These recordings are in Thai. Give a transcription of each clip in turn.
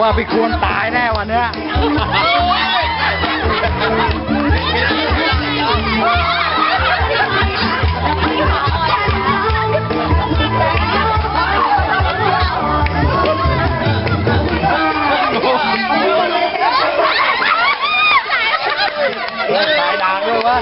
ว่าพี่ควรตายแน่วันเนี้ยตายด่างเลยวะ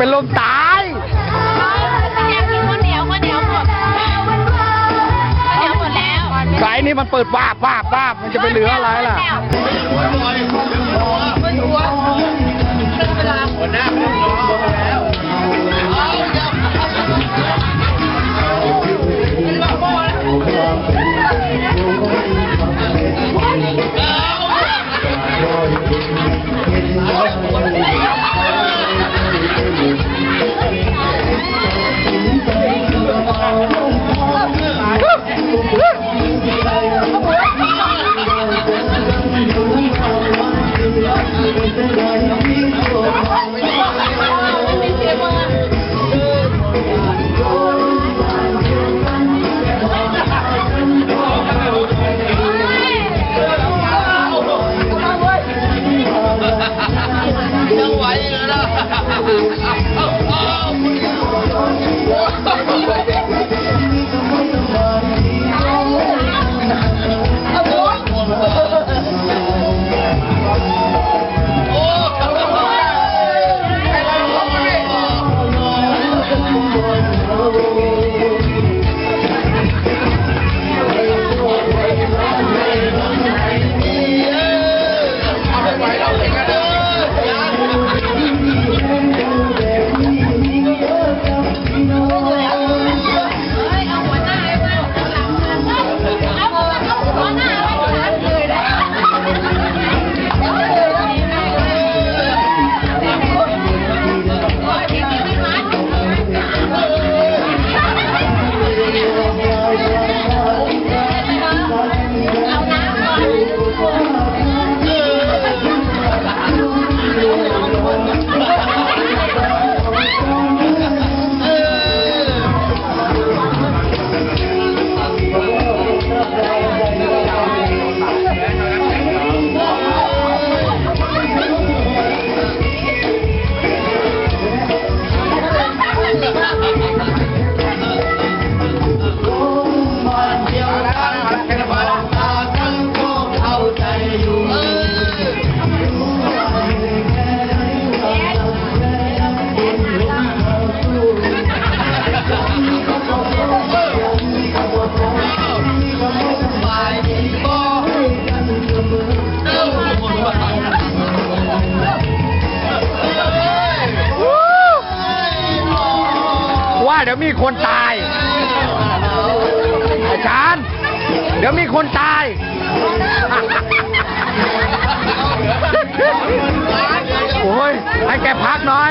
เป็นลมตายไก่นี่มันเปิดวาบวาบวาบมันจะไปเหลืออะไรล่ะ เดี๋ยวมีคนตาย อาจารย์ เดี๋ยวมีคนตาย โอ้ยให้แกพักหน่อย